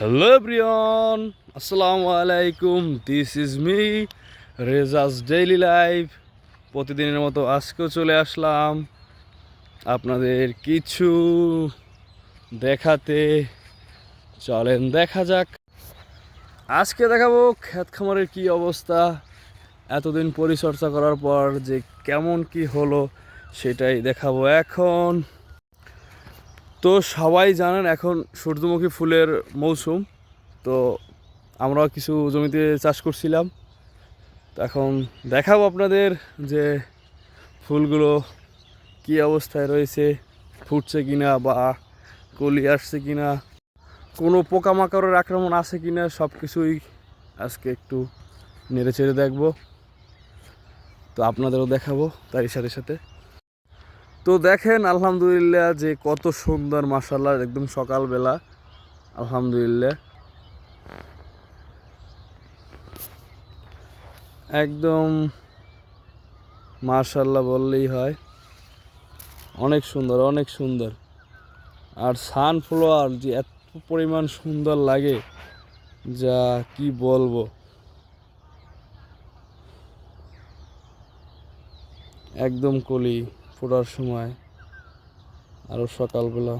Hello ব্রিয়ন আসসালামু আলাইকুম this is me Reza's daily life প্রতিদিনের মতো আজকেও চলে আসলাম আপনাদের কিছু দেখাতে। চলেন দেখা যাক। আজকে দেখাবো ক্ষেত খামারের কি অবস্থা, এতদিন পরিচর্যা করার পর যে কেমন কি হলো, সেটাই দেখাবো এখন। তো সবাই জানেন এখন সূর্যমুখী ফুলের মৌসুম। তো আমরা কিছু জমিতে চাষ করছিলাম। তো এখন দেখাবো আপনাদের যে ফুলগুলো কি অবস্থায় রয়েছে, ফুটছে কিনা বা কলি আসছে কিনা, কোনো পোকামাকড়ের আক্রমণ আছে কিনা সব কিছুই আজকে একটু নেড়ে চেড়ে দেখব। তো আপনাদেরও দেখাবো তারই সাথে সাথে। তো দেখেন, আলহামদুলিল্লাহ যে কত সুন্দর মাসাল্লাহ একদম সকালবেলা। আলহামদুলিল্লাহ। একদম মার্শাল্লাহ বললেই হয়। অনেক সুন্দর অনেক সুন্দর। আর সানফ্লাওয়ার যে এত পরিমাণ সুন্দর লাগে, যা কি বলব। একদম কলি। ফোটার সময় আরও সকালবেলা।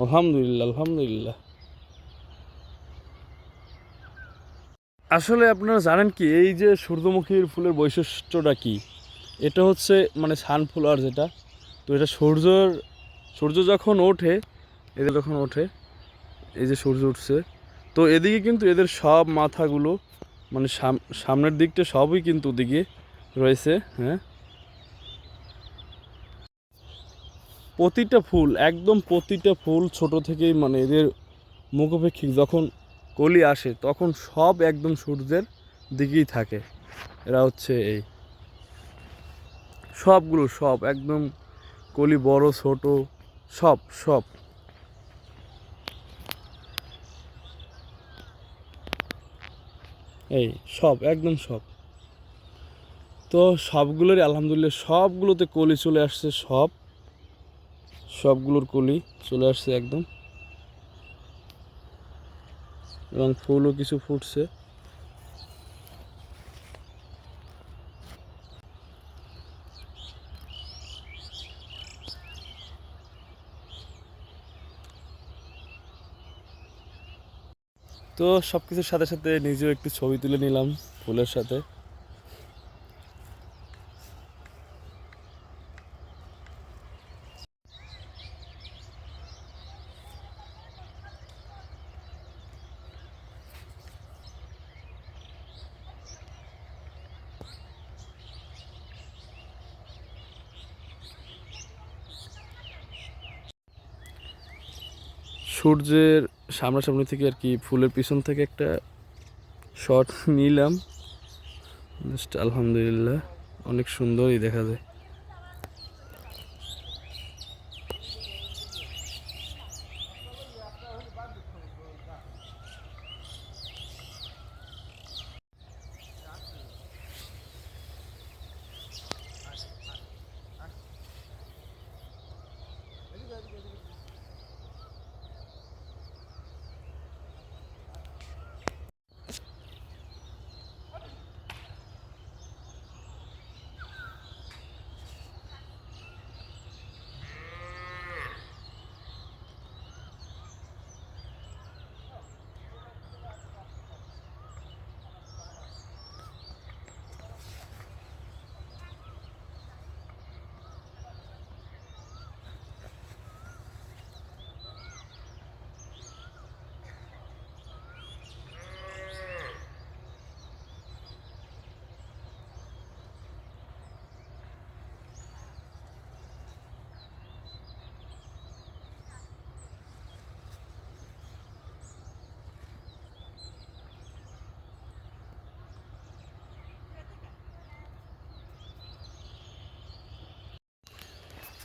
আলহামদুলিল্লাহ আলহামদুলিল্লাহ। আসলে আপনারা জানেন কি, এই যে সূর্যমুখীর ফুলের বৈশিষ্ট্যটা কি? এটা হচ্ছে মানে সানফ্লাওয়ার যেটা। তো এটা সূর্যর, সূর্য যখন ওঠে এদের যখন ওঠে, এই যে সূর্য উঠছে, তো এদিকে কিন্তু এদের সব মাথাগুলো মানে সাম- সামনের দিকটা সবই কিন্তু ওদিকে রয়েছে হ্যাঁ? প্রতিটা ফুল, একদম প্রতিটা ফুল ছোট থেকেই মানে এদের মুখোপেক্ষিক যখন কলি আসে, তখন সব একদম সূর্যের দিকেই থাকে। এরা হচ্ছে এই। সবগুলো সব, একদম কলি বড়, ছোট, সব সব। এই, সব, একদম সব। তো সবগুলোরই আলহামদুলিল্লাহ, সবগুলোতে কলি চলে আসছে, সব। সবগুলোর কলি চলে আসছে একদম। এবং ফুলও কিছু ফুটছে। তো সব কিছুর সাথে সাথে নিজেও একটু ছবি তুলে নিলাম ফুলের সাথে। সূর্যের সামনাসামনি থেকে আর কি ফুলের পিছন থেকে একটা শট নিলাম। জাস্ট আলহামদুলিল্লাহ, অনেক সুন্দরই দেখা যায়।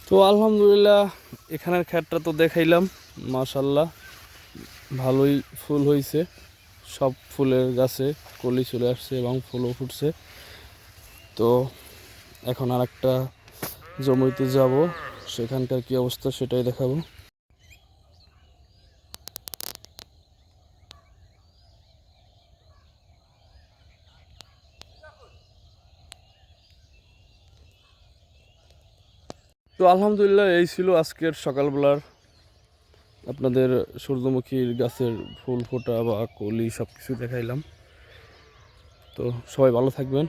তো আলহামদুলিল্লাহ, এখানের ক্ষেতটা তো দেখাইলাম মাশাল্লাহ ভালোই ফুল হয়েছে সব ফুলের গাছে কলি চলে আসছে এবং ফুলও ফুটছে। তো এখন আর একটা জমিতে যাব, সেখানকার কি অবস্থা সেটাই দেখাবো। তো আলহামদুলিল্লাহ, এই ছিল আজকের সকালবেলার আপনাদের সূর্যমুখীর গাছের ফুল, ফোটা বা কলি সব কিছু দেখাইলাম। তো সবাই ভালো থাকবেন।